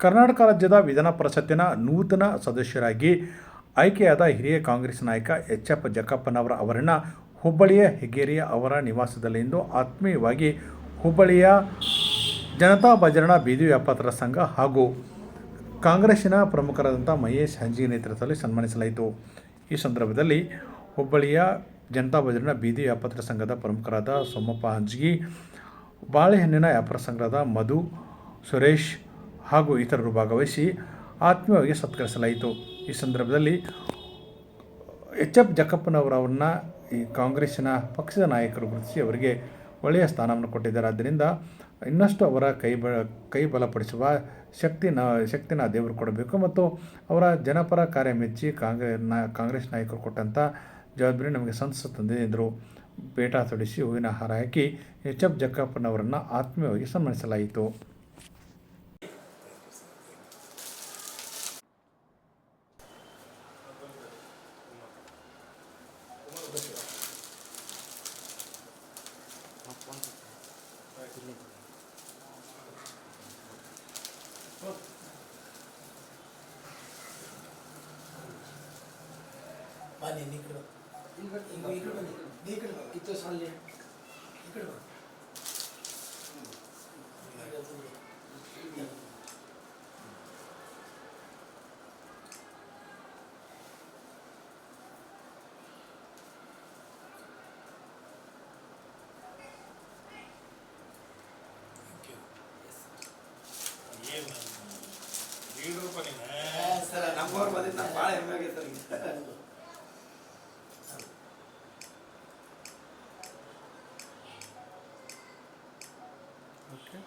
ಕರ್ನಾಟಕ ರಾಜ್ಯದ ವಿಧಾನ ಪರಿಷತ್ತಿನ ನೂತನ ಸದಸ್ಯರಾಗಿ ಆಯ್ಕೆಯಾದ ಹಿರಿಯ ಕಾಂಗ್ರೆಸ್ ನಾಯಕ ಎಚ್ ಎಫ್ ಜಕ್ಕಪ್ಪನವರ ಅವರನ್ನು ಹುಬ್ಬಳ್ಳಿಯ ಹೆಗ್ಗೇರಿಯ ಅವರ ನಿವಾಸದಲ್ಲಿಂದು ಆತ್ಮೀಯವಾಗಿ ಹುಬ್ಬಳ್ಳಿಯ ಜನತಾ ಭಜರಣ ಬೀದಿ ವ್ಯಾಪಾರರ ಸಂಘ ಹಾಗೂ ಕಾಂಗ್ರೆಸ್ಸಿನ ಪ್ರಮುಖರಾದಂಥ ಮಹೇಶ್ ಹಂಜಿ ನೇತೃತ್ವದಲ್ಲಿ ಸನ್ಮಾನಿಸಲಾಯಿತು. ಈ ಸಂದರ್ಭದಲ್ಲಿ ಹುಬ್ಬಳ್ಳಿಯ ಜನತಾ ಭಜರಣ ಬೀದಿ ವ್ಯಾಪಾರ ಸಂಘದ ಪ್ರಮುಖರಾದ ಸೋಮಪ್ಪ ಹಂಜ್ಗಿ ಬಾಳೆಹಣ್ಣಿನ ವ್ಯಾಪಾರ ಸಂಘದ ಮಧು ಸುರೇಶ್ ಹಾಗೂ ಇತರರು ಭಾಗವಹಿಸಿ ಆತ್ಮೀಯವಾಗಿ ಸತ್ಕರಿಸಲಾಯಿತು. ಈ ಸಂದರ್ಭದಲ್ಲಿ ಎಚ್ ಎಫ್ ಜಕ್ಕಪ್ಪನವರವರನ್ನು ಈ ಕಾಂಗ್ರೆಸ್ಸಿನ ಪಕ್ಷದ ನಾಯಕರು ಗುರುತಿಸಿ ಅವರಿಗೆ ಒಳ್ಳೆಯ ಸ್ಥಾನವನ್ನು ಕೊಟ್ಟಿದ್ದಾರೆ. ಆದ್ದರಿಂದ ಇನ್ನಷ್ಟು ಅವರ ಕೈ ಬ, ಕೈ ಬಲಪಡಿಸುವ ಶಕ್ತಿನ ಶಕ್ತಿನ ದೇವರು ಕೊಡಬೇಕು ಮತ್ತು ಅವರ ಜನಪರ ಕಾರ್ಯ ಮೆಚ್ಚಿ ಕಾಂಗ್ರೆ ಕಾಂಗ್ರೆಸ್ ನಾಯಕರು ಕೊಟ್ಟಂಥ ಜವಾಬ್ದಾರಿ ನಮಗೆ ಸಂತಸ ತಂದಿದೆ ಎಂದರು. ಪೇಟ ತೊಡಿಸಿ ಹೂವಿನ ಹಾರ ಹಾಕಿ ಎಚ್ ಎಫ್ ಜಕ್ಕಪ್ಪನವರನ್ನು ಆತ್ಮೀಯವಾಗಿ ಸನ್ಮಾನಿಸಲಾಯಿತು. ಬನ್ನಿ ನೀ ಕಡೆ ಬಾ. ಈಗ ಈ ಕಡೆ ಬನ್ನಿ ನೀ ಈ ಕಡೆ ಬಾ. ಇತ್ತು ಸೊಳ್ಳೆ ಈ ಕಡೆ ಸರ ನಮ್ಮವ್ರು ಬಂದಿದ್ದು ನಂಗೆ ಭಾಳ ಹೆಮ್ಮೆ ಆಗೈತೆ ಸರ್ ಓಕೆ.